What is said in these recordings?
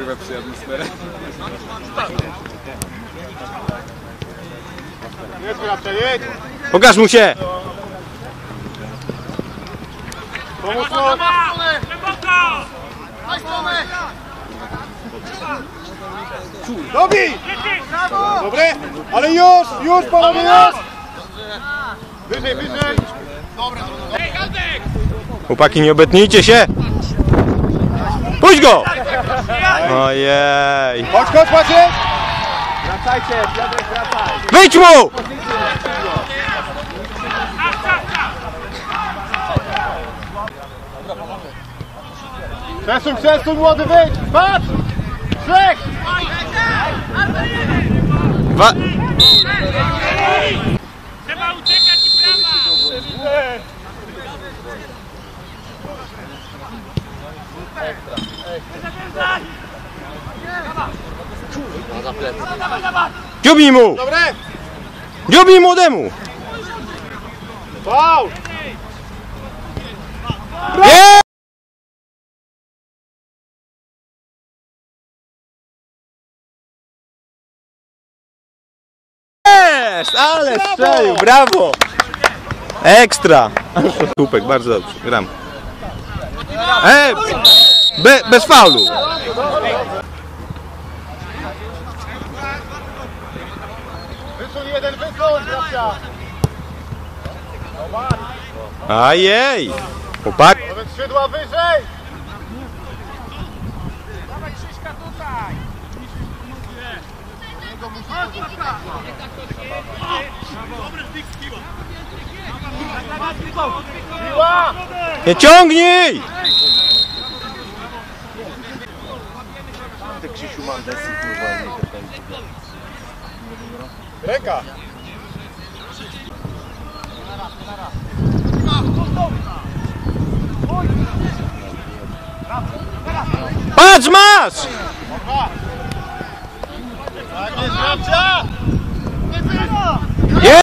kurwa przyjadł smerę. Pokaż mu się! Pomóż mu! Dobij! Dobre? Ale już, już panowie, już! Wyżej, wyżej! Chłopaki, nie obetnijcie się! Puść go! Ojej! Chodź, chodź Maciek! Wyjdź mu! Przesuń, przesuń młody, wyjdź! Patrz! Trzech! Dwa... Trzeba uciekać i prawa! Dziubnij mu! Dobre! Dziubnij młodemu! Faul! Nie! Jest! Ale strzelił, brawo! Ekstra! Słupek, bardzo dobrze, gram. E, be, bez faulu. Jeden, wysuń Grabcia! Ajej! Chłopak. Nawet skrzydła wyżej! Piła! Nie ciągnij! Ręka! Patrz, masz! Tak jest Grabcia! Jest!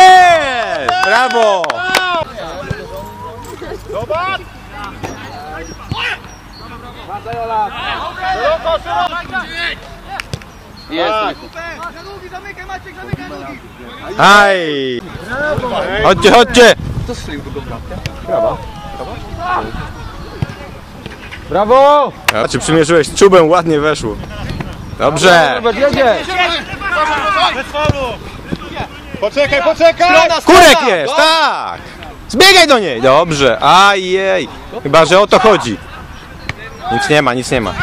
Jest! Brawo! Zobacz! Szeroko, szeroko! Jest. Aj! Chodźcie, chodźcie! Brawo! A czy przymierzyłeś czubem, ładnie weszło. Dobrze! Robert, jedzie! Poczekaj, poczekaj! Kurek jest, tak! Zbiegaj do niej! Dobrze, ajej! Chyba, że o to chodzi. Nic nie ma, nic nie ma.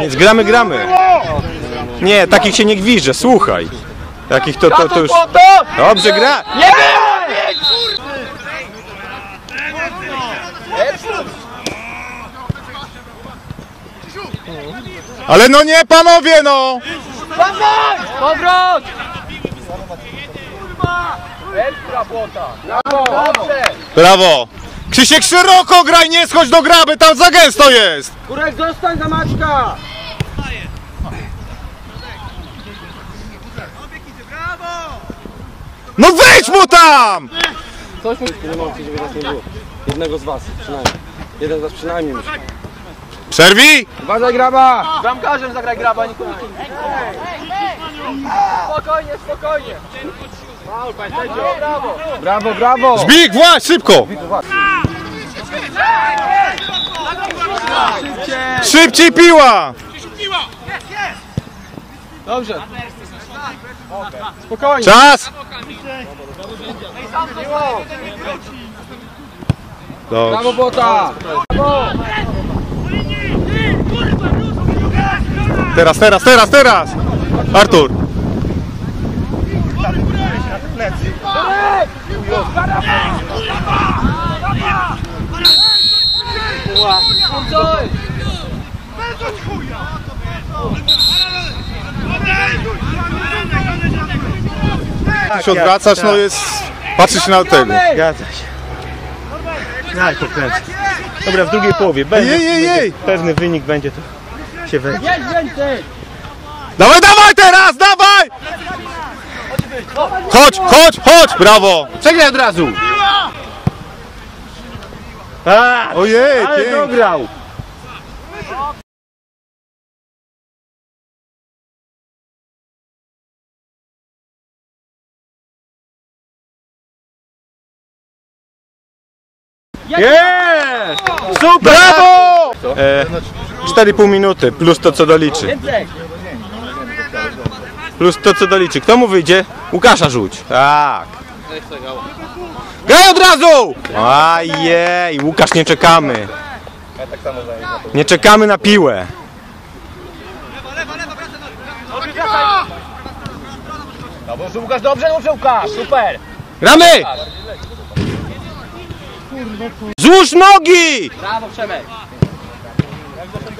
Nic, gramy, gramy. Nie, takich się nie gwizdże, słuchaj. Takich to, to, to już... Dobrze gra! Nie! Ale no nie, panowie, no! Powrót! Ekstra błota! Brawo! Brawo! Krzysiek, szeroko graj, nie schodź do graby, tam za gęsto jest! Kurek, zostań za Maćka! No wejdź mu tam! Coś mu... Nie mówcie, żeby was nie było. Jednego z was, przynajmniej. Jeden z was przynajmniej musi. Przerwij! Uważaj graba! Bramkarzem zagraj graba, nikogo Spokojnie, spokojnie! Brawo, brawo! Zbig, właź, szybko! Szybciej piła! Dobrze! Spokojnie! Czas! Dobrze. Brawo Bota! Teraz, teraz, teraz, teraz! Artur! Jak się odwracasz, no jest... Patrzysz na tego. Zgadza Daj, pokręcę. Dobra, w drugiej połowie. Będzie, Jej, jej, jej! Pewny wynik będzie, to się wejdzie. Dawaj, dawaj teraz, dawaj! Chodź, chodź, chodź, brawo! Przegraj od razu! A, Ojej, ale pięknie. dograł. Jest! Super! Brawo! E, 4,5 minuty, plus to co doliczy. Plus to co doliczy. Kto mu wyjdzie? Łukasza rzuć. Tak. Graj od razu! Ajej, Łukasz nie czekamy. Nie czekamy na piłę. Dobrze, Łukasz, dobrze, dobrze, Łukasz, super! Gramy! Złóż nogi! Brawo Przemek!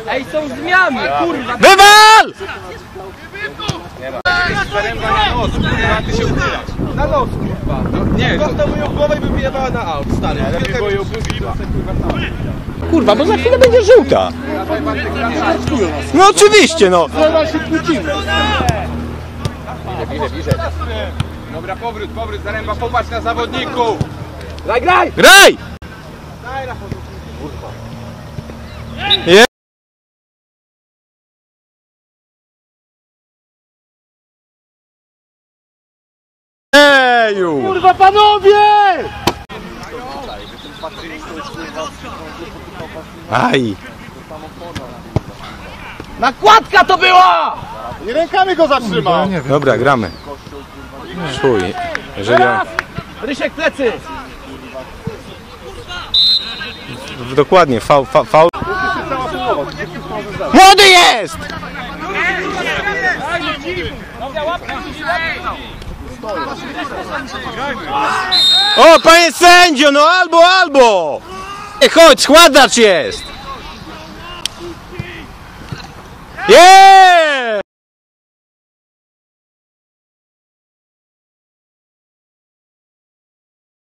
Ej, są zmiany, kurwa! Wywal! Na nos, kurwa. Nie, Prosto mu ją głowę i by wyjebała na aut, stary. Lepiej było ją Kurwa, bo za chwilę będzie żółta. No oczywiście, no. Dobra, powrót, powrót, Zaręba, popatrz na zawodników! Graj, graj! Graj! Je- Eju! Kurwa panowie! Aj! Nakładka to była! Nie rękami go zatrzymał. Dobra, gramy. Czuj, jeżeli on... Rysiek plecy! Dokładnie, fał, fał, fał. Młody jest! O, panie sędzio, no albo, albo! Ej, chodź, składacz jest! Jest!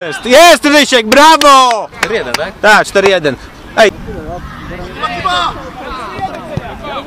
Jest, jest Rysiek, brawo! 4-1, tak? Tak, 4-1. Ej.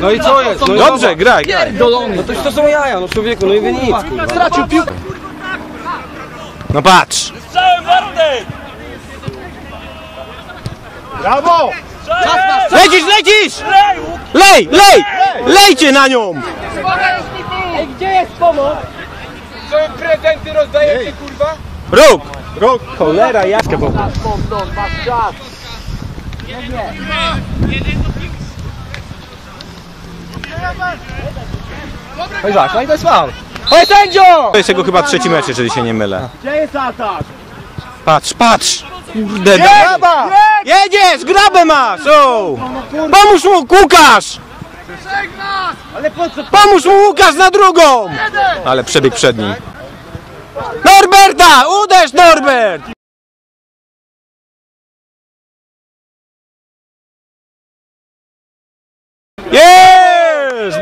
No i co jest? No i Dobrze, graj, graj. No to, to są jaja, no człowieku, no i wy nic, kurwa. Stracił piłkę. No patrz! Brawo! Lecisz, lecisz! Lej, lej! Lejcie na nią! Ej, gdzie jest pomoc? Co prezenty rozdajecie, kurwa? Róg! Rok. Cholera, jaska bo... No i zobacz, no i to jest faul. Oj sędzio! To jest jego chyba trzeci mecz, jeżeli się nie mylę. Gdzie jest atak? Patrz, patrz! Kurde, graba! Jedziesz, grabę masz! O! Pomóż mu, Łukasz! Pomóż mu, Łukasz, na drugą! Ale przebieg przed nim. Norberta! Uderz, Norbert!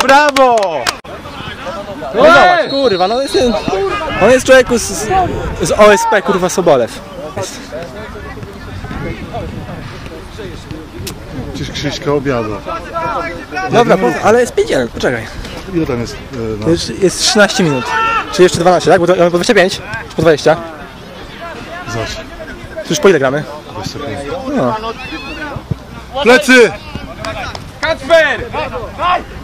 Brawo! No zobacz, kurwa, no jest, on jest człowieku z, z OSP, kurwa, Sobolew. Przecież Krzyśka obiadu. Dobra, po, ale jest 5 poczekaj. Ile tam jest? e, No. Jest, jest 13 minut. Czy jeszcze 12, tak? Bo to po 25, czy po 20. Zobacz. Już po ile gramy? No. Plecy! Kacper!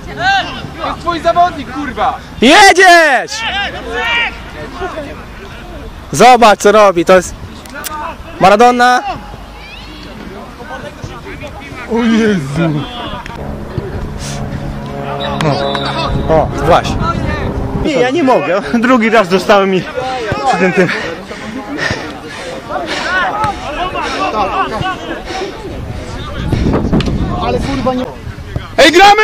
To jest twój zawodnik, kurwa! Jedziesz! Zobacz co robi, to jest Maradona. O Jezu! O, właśnie. Nie, ja nie mogę. Drugi raz dostałem mi przy tym tym. Ej, gramy!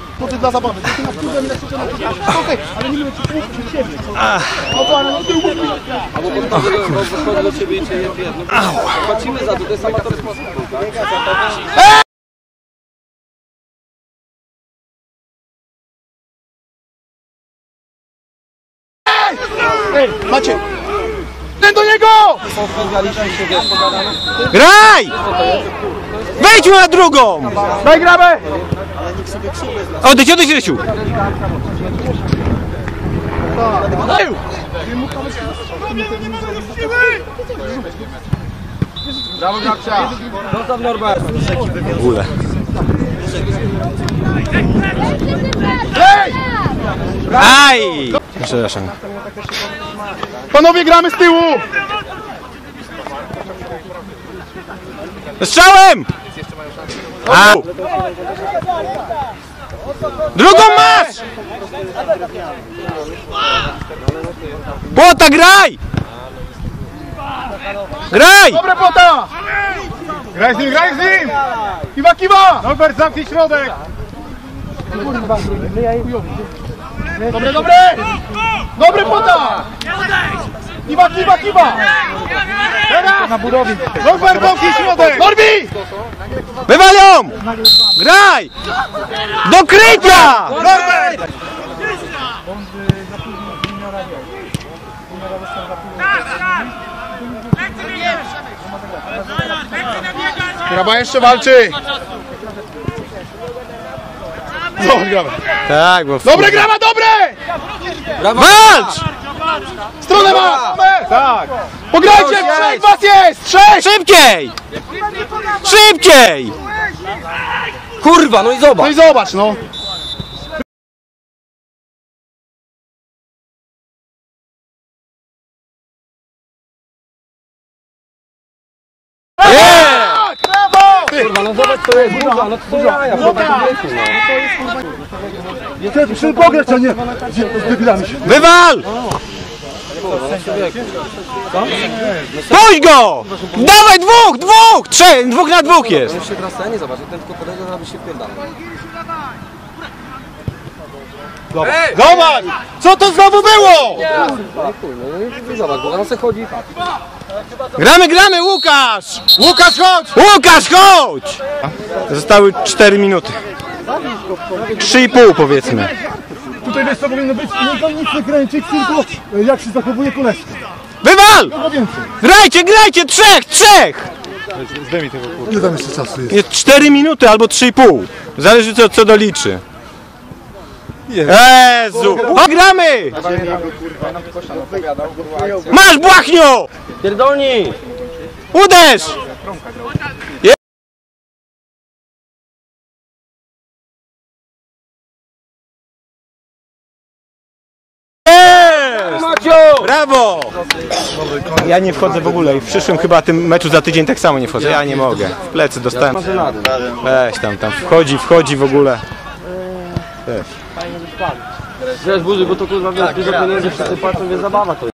To ty dla zabawy. Ty na wpływem na krzyczę na Okej, ale nie wiem, czy tu przy siebie. No to, ale no ty Albo podchodzę do, bo podchodzę do ciebie i cię jebie. No, płacimy za to, to jest amatorski sport, tak? Macie! Ten do niego! Graj! Wejdźmy na drugą! Daj grabę! Odejdź, odejdź, Rysiu! Zostaw Norbert. W ogóle. Aj! Przepraszam. Panowie, gramy z tyłu! Strzałem! A! Drugą masz! Błota, graj! Graj! Dobre pota! Graj z nim, graj z nim! Kiwa, kiwa! Norbert, zamknij środek! Dobre, dobre! Dobre pota! Kiwa, kiwa, kiwa! Teraz! Na budowie. Norbert, zamknij środek! Norbi! Wywalią! Graj! Do krycia! Norbert! Graba jeszcze walczy! Dobre, graba. Tak, bo... Dobre, graba, dobre! Walcz! Stronę ma! Tak! Pograjcie! Trzech was jest! Trzech! Szybciej! Szybciej! Kurwa, no i zobacz. No i zobacz, no. To jest burza, no to jaja, no. Przy pograć, a nie z debilami się. Wywal! Puść go! Dawaj dwóch, dwóch! Trzech, dwóch na dwóch jest! On się teraz nie zobacz, jak ten tylko podejdzie, to aby się wpierdalał. Zobacz! Co to znowu było? Chuj, no i zobacz, bo on se chodzi tak. Gramy, gramy, Łukasz! Łukasz, chodź! Łukasz, chodź! Zostały 4 minuty. 3,5 powiedzmy. Tutaj wiesz co powinno być? Nie nic nie kręcić, tylko jak się zachowuje koleżka. Wywal! Grajcie, grajcie! Trzech, trzech! Ile tam jeszcze czasu jest? Jest 4 minuty albo 3,5. Zależy co, co doliczy. Jezu! O, gramy! Masz, Błachnio! Pierdolni! Uderz! Brawo! Ja nie wchodzę w ogóle i w przyszłym chyba tym meczu za tydzień tak samo nie wchodzę. Ja nie mogę. W plecy dostałem. Weź tam, tam wchodzi, wchodzi w ogóle. Wiesz, burzy, bo to kurwa, wiesz, dużo pieniędzy wszyscy płacą, więc zabawa to jest.